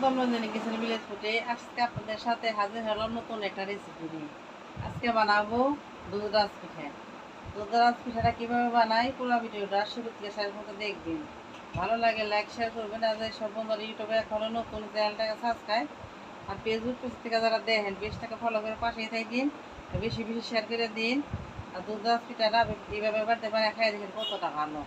স্বাগতম Ranjani kitchen village ফুটে আজকে আপনাদের সাথে হাজির হলাম নতুন একটা রেসিপি। নিয়ে আজকে বানাবো দুধ রাজ পিঠা দুধ রাজ পিঠাটা কীভাবে বানাই পুরো ভিডিওটা শুরু থেকে শেষ পর্যন্ত দেখবেন ভালো লাগে লাইক শেয়ার করবেন আর সব বন্ধুরা ইউটিউবে এখনও নতুন চ্যানেলটাকে সাবস্ক্রাইব আর ফেসবুক পেজ থেকে যারা দেখেন পেজটাকে ফলো করে পাশেই থাকবেন বেশি বেশি শেয়ার করে দিন আর দুধ রাজ পিঠাটা এইভাবে বাড়তে পারে খাই দেখেন কতটা ভালো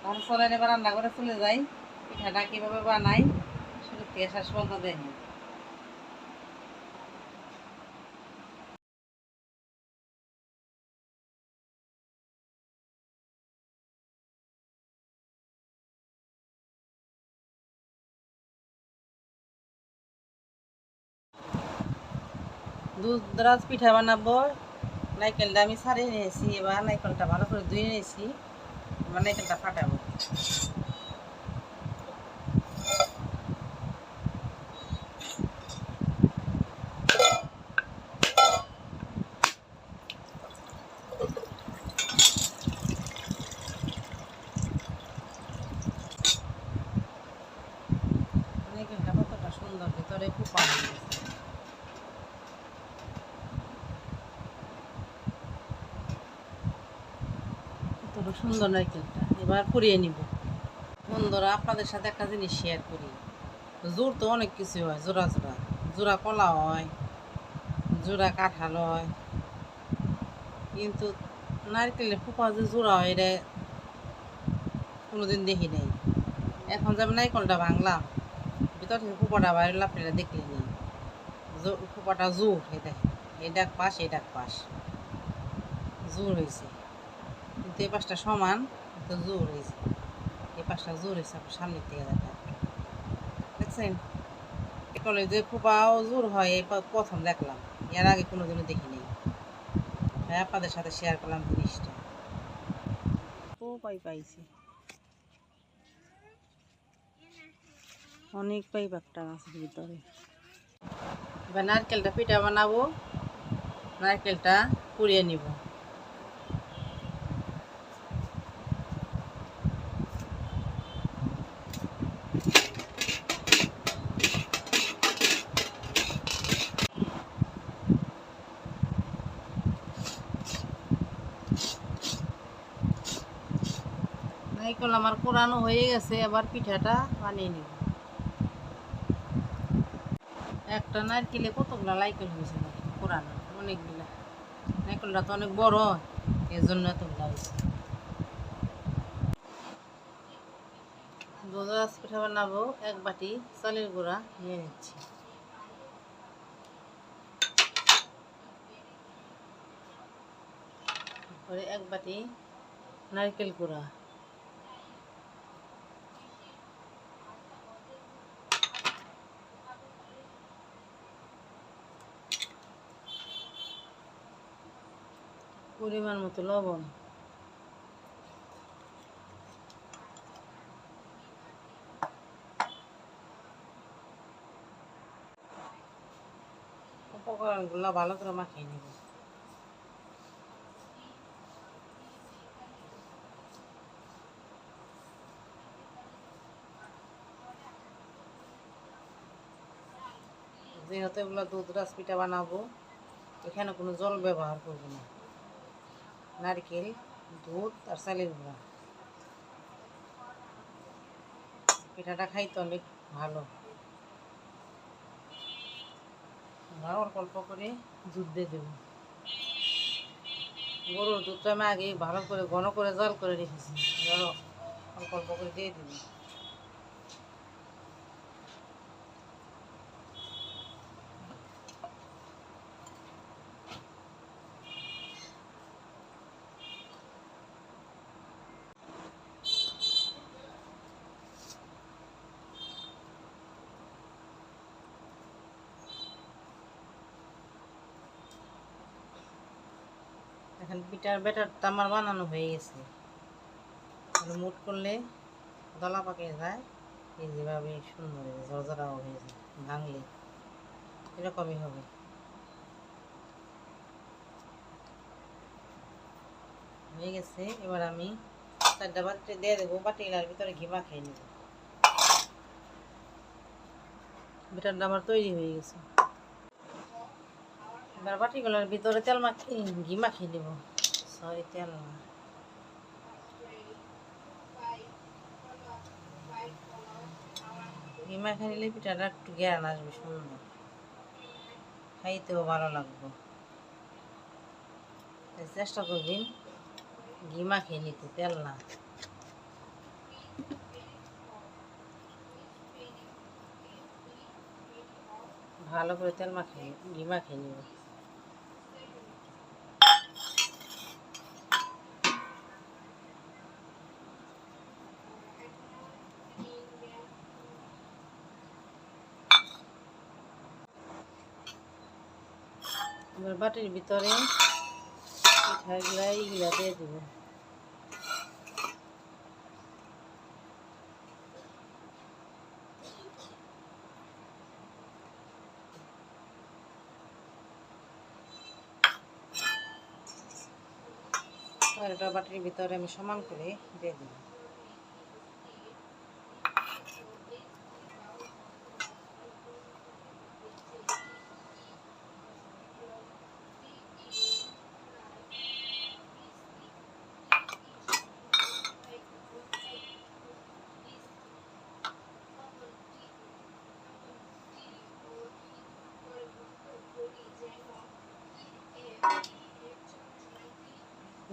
তাহলে চলেন এবার রান্না করে চলে যাই পিঠাটা কীভাবে বানাই শুরু থেকে শেষ পর্যন্ত দেখেন দুধ দ্রাজ পিঠা বানাবো। নাইকেলটা আমি ছাড়িয়ে নিয়েছি, এবার নাইকেলটা ভালো করে ধুয়ে নিয়েছি, এবার নাইকেলটা ফাটাবো নাইকেলটা কতটা সুন্দর ভিতরে খুব পাওয়া গেছে কতটা সুন্দর নারকেলটা এবার পুড়িয়ে নিব। বন্ধুরা, আপনাদের সাথে একটা জিনিস শেয়ার করি। জোর তো অনেক কিছু হয়, জোড়া জোড়া। জোড়া কলা হয়, জোড়া কাঁঠাল হয়। কিন্তু নারকেলের ফুপা যে জোড়া হয়, এটা কোনোদিন দেখি নেই। এখন যেমন নারকেলটা ভাঙলাম, ভিতর থেকে ফুপাটা বাইরে লাফেটা দেখলে নেই ফুপাটা জোর এটা ডাক পাশ ডাক পাশ। জোর হয়েছে কিন্তু এই পাশটা সমান, তো জোর হয়েছে এই পাশটা জোর হয়েছে আপনার সামনের থেকে দেখা দেখছেন? কলে যে ফুপাও জোর হয়, এই প্রথম দেখলাম। এর আগে কোনোদিনও দেখিনি হ্যাঁ আপনাদের সাথে শেয়ার করলাম জিনিসটা। ও পাই পাইছি। অনেক পাই একটা আছে ভিতরে। এবার নারকেলটা পিঠা বানাবো, নারকেলটা পুড়িয়ে নিব। কোরানো হয়ে গেছে, এবার পিঠাটা বানিয়ে নিব। একটা নারকেলে কতগুলা নারকেল হয়েছে পোড়ানো অনেকগুলা। নারকেলটা তো অনেক বড় এর জন্য এতগুলা দুধরাজ পিঠা বানাবো, এক বাটি চালের গুঁড়া নিয়ে নিচ্ছি। তারপরে এক বাটি নারকেল গুঁড়া। পরিমাণ মতো লবণ। উপকরণগুলো ভালো করে মাখিয়ে নেব। যেহেতু এগুলো দুধ রাস পিঠা বানাবো, এখানে কোনো জল ব্যবহার করব না। নারকেল দুধ আর চালের গুঁড়া। পিঠাটা খাইতে অনেক ভালো। আমরা অল্প করে দুধ দিয়ে দেবো। গরুর দুধটা আমি আগে ভালো করে, ঘন করে জল করে রেখেছি। জল অল্প অল্প করে দিয়ে দেবো। পিঠার ব্যাটারটা আমার বানানো হয়ে গেছে। মুট করলে দলা পাকে যায়, এই যেভাবে সুন্দর ঝরঝরাও হয়ে যায়, ভাঙলে এরকমই হবে। হয়ে গেছে, এবার আমি চারটা বাটিতে দিয়ে দেবো, বাটিগুলার ভিতরে ঘি মাখিয়ে নেব। বেটারটা আমার তৈরি হয়ে গেছে। এবার বাটিগুলোর ভিতরে তেল মাখি, ঘি মাখিয়ে দেবো সরি তেল না। ঘি মাখিয়ে নিলে পিঠাটা একটু জ্ঞান আসবে সুন্দর। খাইতেও ভালো লাগবে। চেষ্টা করবেন ঘি মাখিয়ে নিতে, তেল না। ভালো করে তেল মাখিয়ে, ঘি মাখিয়ে নিব। বাটির ভিতরে পিঠাগুলা এইগুলা দিয়ে দেবো। এটা বাটির ভিতরে আমি সমান করে দিয়ে দেব।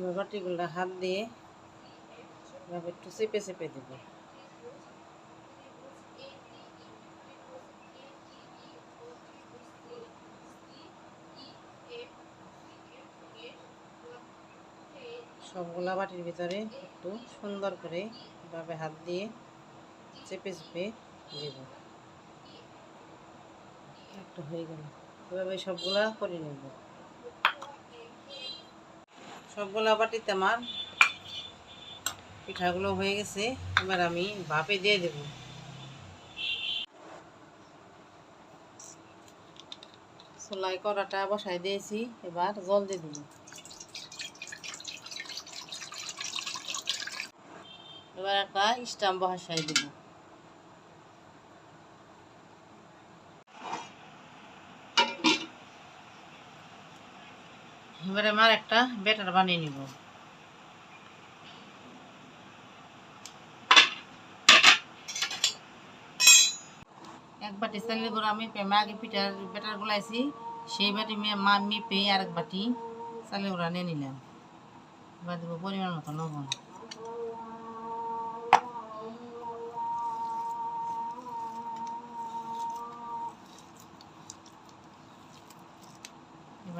এবার বাটিগুলো হাত দিয়ে এভাবে একটু চেপে চেপে দেবো। সবগুলা বাটির ভিতরে একটু সুন্দর করে এভাবে হাত দিয়ে চেপে চেপে দেব। একটু হয়ে গেল। এভাবে সবগুলা করে নেব। সবগুলা বাটিতে আমার পিঠাগুলো হয়ে গেছে। এবার আমি ভাপে দিয়ে দেব। চুলাই কড়াটা বসাই দিয়েছি, এবার জল দিয়ে দেব। এবার একটা স্টাম্প বসাই দেব। এবারে আমার একটা ব্যাটার বানিয়ে নিব। এক বাটি চালের গুঁড়ো, আমি আগে পিঠার ব্যাটার গুলাইছি, সেই বাটি মা মেপে আর এক বাটি চালের গুঁড়া নিয়ে নিলাম। এবার দেবো পরিমাণ মতো লবণ।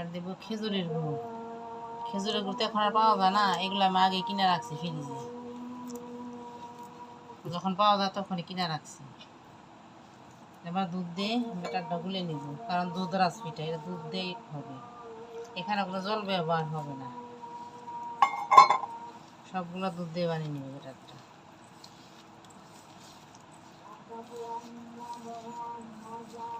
এবার দেব খেজুরের গুঁড়ো। খেজুরের গুঁড়ো তো এখন আর পাওয়া যায় না, এগুলো আমি আগে কিনে রাখছি ফ্রিজে। যখন পাওয়া যায় তখনই কিনে রাখছি। এবার দুধ দিয়ে বেটারটা গুলে নিব, কারণ দুধ রাস পিঠা এটা দুধ দিয়েই হবে। এখানে কোনো জল ব্যবহার হবে না। সবগুলো দুধ দিয়ে বানিয়ে নিব বেটারটা হাড়ি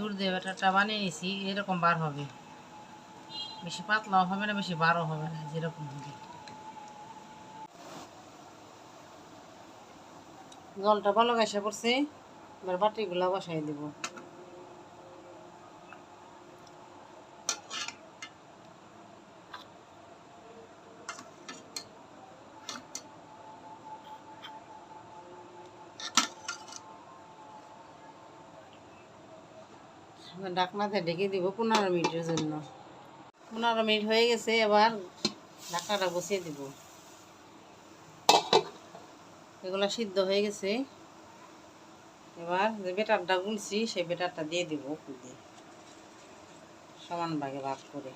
গুড় দিয়ে ব্যাটারটা বানিয়ে নিছি, এরকম বার হবে। বেশি পাতলাও হবে না, বেশি বারও হবে না, যেরকম হবে। জলটা ভালো গাছে পড়ছে, এবার বাটিগুলা বসাই দেব। ঢাকনাতে ঢেকে দিব পনেরো মিনিটের জন্য। পনেরো মিনিট হয়ে গেছে, এবার ঢাকনাটা বসিয়ে দিব। এগুলো সিদ্ধ হয়ে গেছে। এবার যে বেটারটা গুলছি, সেই বেটারটা দিয়ে দিব সমান ভাগে ভাগ করে।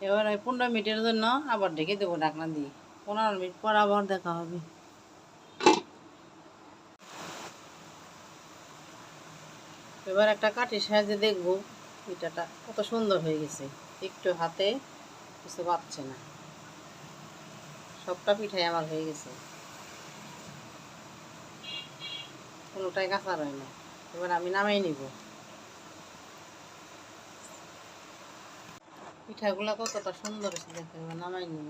এবার ওই পনেরো মিনিটের জন্য আবার ঢেকে দেবো ঢাকনা দিয়ে। পনেরো মিনিট পর আবার দেখা হবে। এবার একটা কাঠির সাহায্যে দেখব পিঠাটা কত সুন্দর হয়ে গেছে। একটু হাতে কিছু পাচ্ছে না। সবটা পিঠাই আমার হয়ে গেছে। কোনোটাই কাঁচা রয় না। এবার আমি নামাই নিব। পিঠাগুলো কতটা সুন্দর হয়েছে দেখো, এবার নামাই নিব।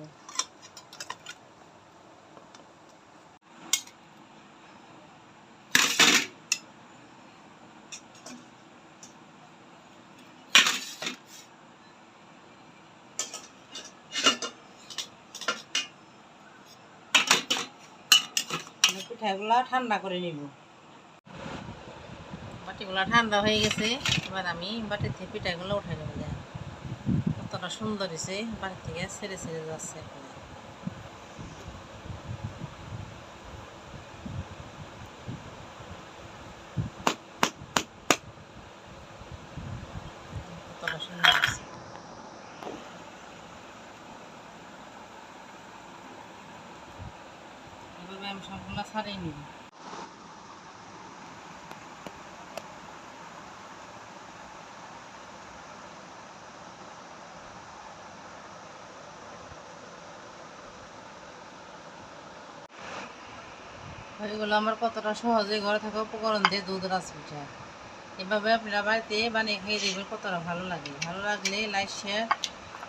পিঠাগুলো ঠান্ডা করে নিব। বাটিগুলো ঠান্ডা হয়ে গেছে, এবার আমি থেকে পিঠাগুলো দেখ কতটা সুন্দর হয়েছে বাড়ি থেকে ছেড়ে ছেড়ে যাচ্ছে আমি সবগুলো ছাড়িয়ে নিব। এগুলো আমার কতটা সহজে ঘরে থাকা উপকরণ দিয়ে দুধ রাস পিঠা এভাবে আপনারা বাড়িতে বানিয়ে খেয়ে দেখবেন কতটা ভালো লাগে। ভালো লাগলে লাইক শেয়ার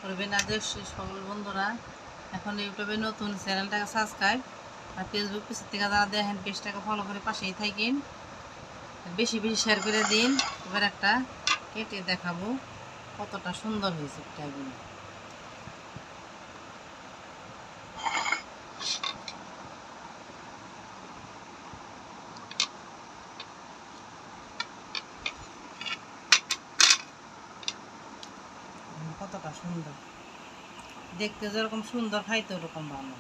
করবেন। আর সকল বন্ধুরা, এখন ইউটিউবে নতুন চ্যানেলটাকে সাবস্ক্রাইব আর ফেসবুক পেজ থেকে যারা দেখেন, পেজটাকে ফলো করে পাশেই থাকেন। বেশি বেশি শেয়ার করে দিন। এবার একটা কেটে দেখাবো কতটা সুন্দর হয়েছে পিঠাগুলো কতটা সুন্দর। দেখতে যেরকম সুন্দর খাইতে ওরকম ভালো।